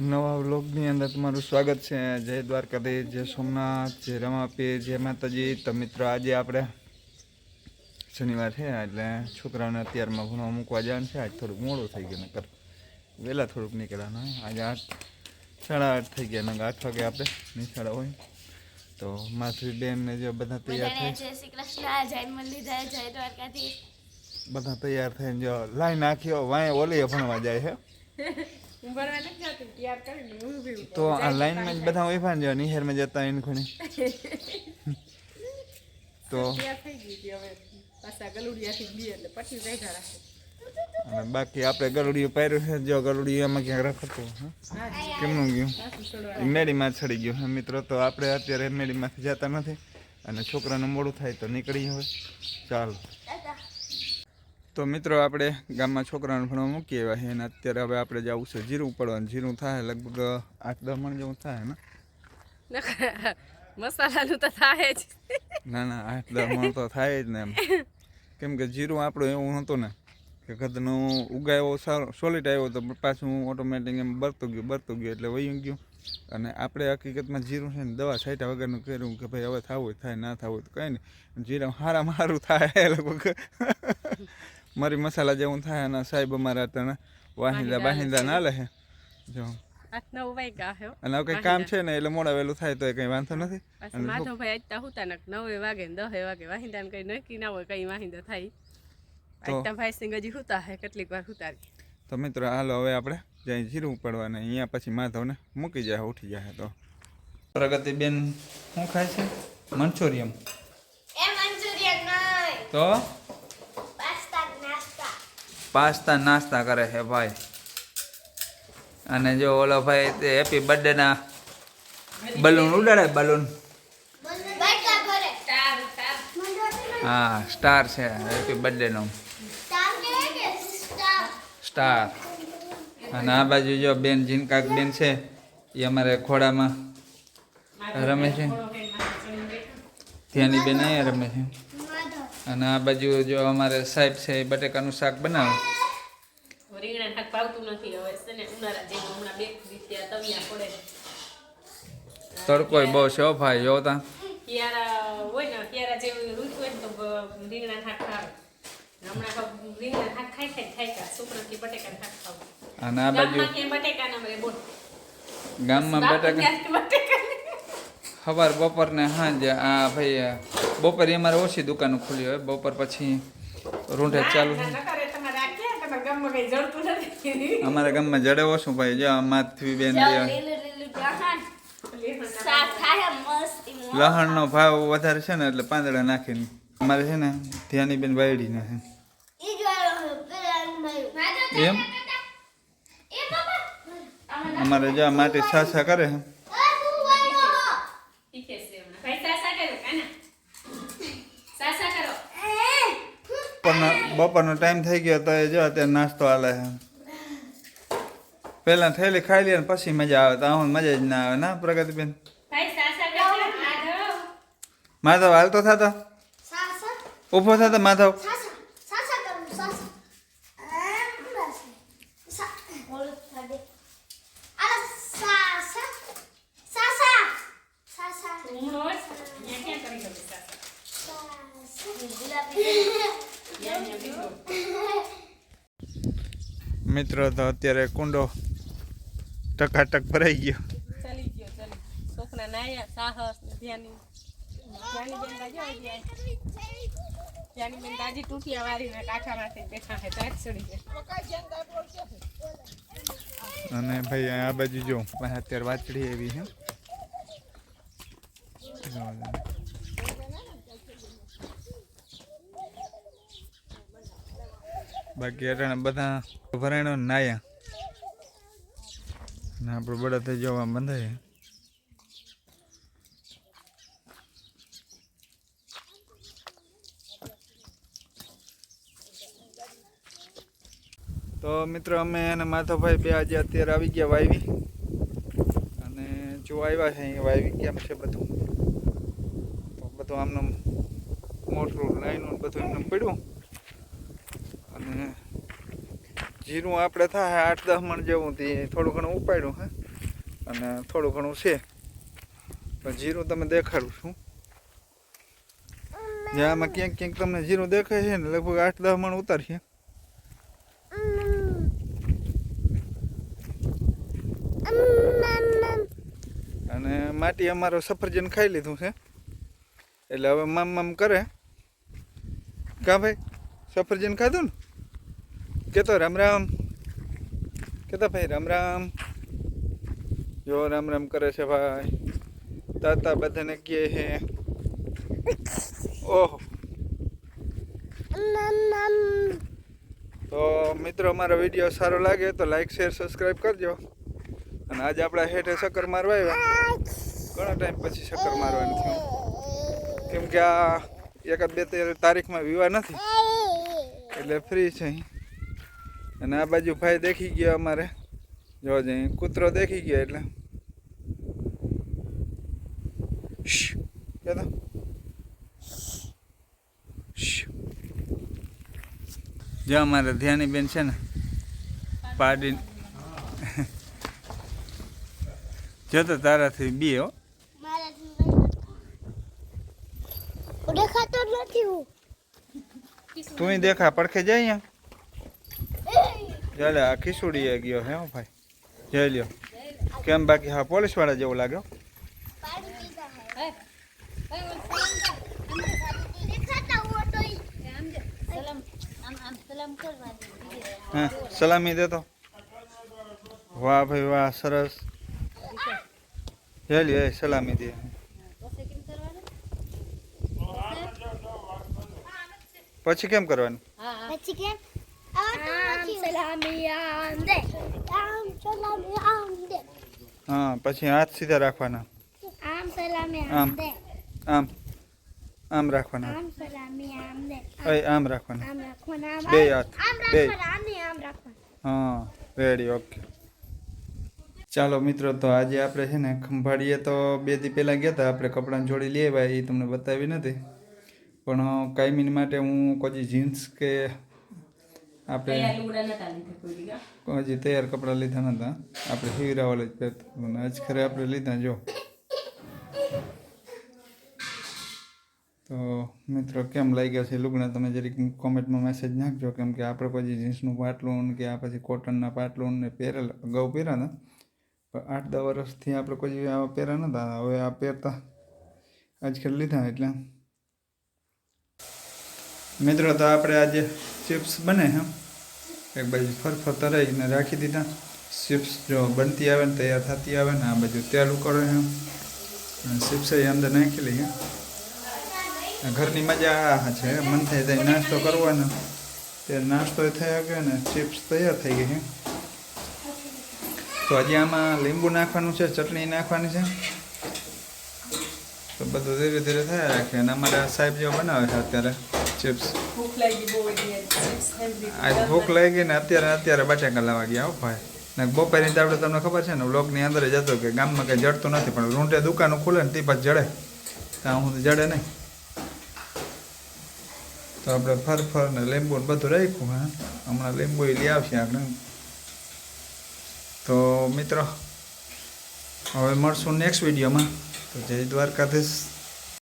નવા વ્લોગની અંદર તમારું સ્વાગત છે. જય દ્વારકાધીશ જય સોમનાથ જય રમાપીર જય માતાજી. તો મિત્રો આજે આપણે શનિવાર છે એટલે છોકરાઓને અત્યારમાં ભણવા મૂકવા જવાનું છે. આજ થોડુંક મોડું થઈ ગયું નકર વહેલા થોડુંક નીકળ્યા આજે આઠ સાડા આઠ થઈ ગયા નકર આઠ વાગે આપણે નિશાળા હોય. તો માથુરી બેન ને જે બધા તૈયાર થાય. થઈ બધા તૈયાર થઈને જો લાઈન નાખ્યો વાંય ઓલીએ ભણવા જાય છે. તો આ લાઈનમાં જ બધા ઊભા જો નિહેરમાં જતા એને ખૂણે તો અને બાકી આપણે ગરુડિયું પહેર્યું છે જો ગરુડિયું એમાં ક્યાંક રખડતું હે. કેમનું ગયું? મેડીમાં ચડી ગયું હે મિત્રો. તો આપણે અત્યારે મેડીમાંથી જતા નથી અને છોકરાનું મોડું થાય તો નીકળી હવે ચાલો. તો મિત્રો આપણે ગામમાં છોકરાને ભણવા મૂકી આવ્યા એને અત્યારે હવે આપણે જવું છે જીરું પડવાનું. જીરું થાય લગભગ આઠ દસ મણ જેવું થાય ને? મસાલાનું તો થાય જ. ના ના આઠ દસ મણ તો થાય જ ને એમ. કેમ કે જીરું આપણું એવું હતું ને કે કદનો ઉગાયો સારો સોલિડ આવ્યો તો પાછું ઓટોમેટિક એમ બરતું ગયું બરતું ગયું એટલે વયું ગયું. અને આપણે હકીકતમાં જીરું છે ને દવા છાંટ્યા વગરનું કર્યું કે ભાઈ હવે થવું થાય ના થવું હોય તો કંઈ નહીં. જીરા હારા મારું થાય લગભગ. મરી મસાલા જેવું થાય અને સાહેબ અમારા તને વાહિંદા બાહિંદા ના લે જો. અને કઈ કામ છે ને એટલે મોડા વહેલું થાય તો કઈ વાંધો નથી. માધવભાઈ આજતા હુતા નવે વાગે ને દહે વાગે વાહિંદા ને કઈ નક્કી ના હોય કઈ વાહિંદા થાય. આજતા ભાઈ સિંગ હજી હુતા હે કેટલીક વાર હુતારી તો મિત્રો હાલો હવે આપણે જઈ જીરું પડવાને અહીંયા પછી માધવને મૂકી જાય ઉઠી જાય તો. પ્રગતિબેન શું ખાય છે? મંચુરિયમ એ મંચુરિયન નહીં. તો? પાસ્તા નાસ્તા કરે છે ભાઈ. અને જો ઓલો ભાઈ તે હેપી બર્થડેના બલૂન ઉડાડે બલૂન હા સ્ટાર છે હેપી બર્થડેનો સ્ટાર અને આ બાજુ જો બેન જીનકાક બેન છે, એ અમારે ખોડામાં રમે છે. ત્યાંની બેન અહીંયા રમે છે. અને આ બાજુ જો અમારે સાહેબ છે એ બટેકાનું શાક બનાવે. રીંગણા શાક ભાવતું નથી હવે છે ને ઉનાળા જેવું હમણાં બે દીથી તવિયા પડે. તડકોય બહુ છે ભાઈ જો તા. કિયારા હોય ને કિયારા જેવું ઋતુ હોય ને તો રીંગણા શાક ખાવે હમણાં રીંગણા શાક ખાઈ ખાઈ થાય કા છોકરાથી બટેકા શાક ખાવું અને આ બાજુ ગામમાં બટેકા ના બોલ. ગામમાં બટેકા સવાર બપોર ને સાંજે આ ભાઈ બપોરે અમારે ઓછી દુકાનો ખુલી હોય. બપોર પછી રૂંઢે ચાલુ. ના, થાય ના કરે તમારે આ ક્યાં તમારા ગામમાં કઈ જડતું નથી. અમારા ગામમાં જડે ઓછું ભાઈ. જો આ માથવી બેન ચાલ લે લીલું લીલું લહણ શાક થાય મસ્તી મોં. લહણનો ભાવ વધારે છે ને એટલે પાંદડા નાખીને. અમારે છે ને ધ્યાની બેન વાયડીને છે. ઈ જ વાળો પેલા માધવ એમ? એ બાબા. અમારે જો આ માટી છાછા કરે છે આ હું વાળો હો ઠીકે છે હમણાં. ભાઈ સાસા કરો કાના સાસા કરો બપોરનો બપોરનો ટાઈમ થઈ ગયો તો એ જો અત્યારે નાસ્તો હાલે છે. પહેલાં થેલી ખાઈ લે પછી મજા આવે. તો આવું મજા જ ના આવે ના પ્રગતિબેન? માધવ? હાલતો થતો? સાસા? ઊભો થતો માધવ? સાસા સાસા કરું સાસા એમ બસ સા બોલ થાડે આ સાસા સાસા સાસા ઊંઘ હોય અહીંયા ક્યાં કરી શકે સાસા સાસા ગુલાબી ત્યાં ત્યાં બીજો. મિત્રો તો અત્યારે કુંડો ટકાટક ભરાઈ ગયો. ચાલી ગયો ચાલી. છોકરા નાયા સાહસ ને ધ્યાની. ધ્યાની બેન બાજુ આવી ગયા. ધ્યાની બેન તાજી ટૂંટિયા વાળીને કાંઠામાંથી બેઠા હે તાજ ચડી ગયા. અને ભાઈ આ બાજુ જો પાસે અત્યારે વાચડી એવી છે જો, જો. બાકી અટાણે બધા ભરાયણો નાયા. ને આપણું બળદ થઈ જવા બંધાય તો મિત્રો અમે અને માધવભાઈ બે આજે અત્યારે આવી ગયા વાવી અને જો આવ્યા છે અહીંયા વાવી કેમ છે બધું? તો બધું આમનું મોટરું લાઈનું બધું એમને પડ્યું. અને જીરું આપણે થાય આઠ દસ મણ જેવું તે થોડું ઘણું ઉપાડ્યું હે. અને થોડું ઘણું છે. પણ જીરું તમે દેખાડું છું. જ્યાં આમાં ક્યાંક ક્યાંક તમને જીરું દેખાય છે ને, લગભગ આઠ દસ મણ ઉતારીએ અને માટી અમારો સફરજન ખાઈ લીધું છે. એટલે હવે મામ મામ કરે. કા ભાઈ? સફરજન ખાધું ને? કેતો રામ રામ. કેતો ભાઈ રામ રામ. જો રામ રામ કરે છે ભાઈ. તાતા બધાને કહે હે. ઓહો. તો મિત્રો અમારો વીડિયો સારો લાગે તો લાઈક શેર સબસ્ક્રાઈબ કરજો. અને આજે આપણા હેઠે ચક્કર મારવા આવ્યા. ઘણા ટાઈમ પછી ચક્કર મારવાનું થયું. કેમ કે આ એકાદ બે તેર તારીખમાં વિવાહ નથી. એટલે ફ્રી છે અહીં. અને આ બાજુ ભાઈ દેખી ગયા અમારે. જો જઈ કૂતરો દેખી ગયા એટલે. શ્શ, કહેતો. શ્શ. જો અમારે ધ્યાની બેન છે ને પાડી જો તો તારાથી બી હો. દેખાતો નથી. હું તું દેખા પડખે જાય અહીંયા? ચાલે આ ખીસુડી ગયો હે હો ભાઈ. જઈ લ્યો. કેમ બાકી હા પોલીસવાળા જેવું લાગ્યો દેખાતા હું તો સલામ આમ આમ સલામ કરવા દે હા સલામી દેતો વાહ ભાઈ વાહ, સરસ. જઈ લ્યો, એ સલામી દે. પછી કેમ કરવાનું? પછી કેમ? હા પછી હાથ સીધા રાખવાના. આમ સલામી આમ. આમ દે આમ. આમ રાખવાના. આમ સલામી આમ દે એ આમ રાખવાના. આમ રાખવાના. બે હાથ. બે. આમ રાખવાના. હા રેડી ઓકે ચાલો મિત્રો તો આજે આપણે છે ને ખંભાળીએ તો બે દી પહેલાં ગયા હતા આપણે કપડાં જોડી લઈ આવ્યા એ તમને બતાવી નથી. પણ કાયમીન માટે હું કોઈ જીન્સ કે આપણે નતા હજી તૈયાર કપડાં લીધા નહોતા આપણે હીરાવાળા જ પહેરતા આજ ખરે આપણે લીધા જો. તો મિત્રો કેમ લાગ્યા છે લુગડા? તમે જરીક કોમેન્ટમાં મેસેજ નાખજો કેમ કે આપણે પછી જીન્સનું પાટલું કે આ પછી કોટનના પાટલું ને પહેરેલા અગાઉ પહેર્યા હતા પણ આઠ દસ વર્ષથી આપણે કોઈ આવા પહેર્યા નહોતા હવે આ પહેરતા આજકાલ લીધા એટલે. મિત્રો તો આપણે આજે ચિપ્સ બને હે. એક બાજુ ફરફર તરાઈને રાખી દીધા. ચિપ્સ જો બનતી આવે ને તૈયાર થતી આવે ને આ બાજુ તેલ ઉકળે છે અને ચિપ્સ એ અંદર નાખી લઈએ. ઘરની મજા છે. મન થાય ત્યાં નાસ્તો કરવાનો. તે નાસ્તો થઈ ગયો ને ચિપ્સ તૈયાર થઈ ગઈ છે. તો હજી આમાં લીંબુ નાખવાનું છે, ચટણી નાખવાની છે. તો બધું ધીરે ધીરે થયા રાખે અને અમારા સાહેબ જેવો બનાવે છે અત્યારે. ચિપ્સ ભૂખ લાગી બહુ ચિપ્સ ખાઈ ભૂખ લાગી ને અત્યારે અત્યારે બટાકા કલા ગયા હો ભાઈ. ને બપોરની તો આપણે તમને ખબર છે ને વ્લોગની અંદર જ હતો કે ગામમાં કંઈ જડતું નથી પણ રૂંટે દુકાનો ખુલે ને તે પાછું જડે. ત્યાં હું જડે નહીં. તો આપણે ફર ફર ને લીંબુ ને બધું રાખ્યું હા. હમણાં લીંબુ લઈ આવશે આપણે તો મિત્રો હવે મળશું નેક્સ્ટ વિડીયોમાં તો જય દ્વારકાધીશ.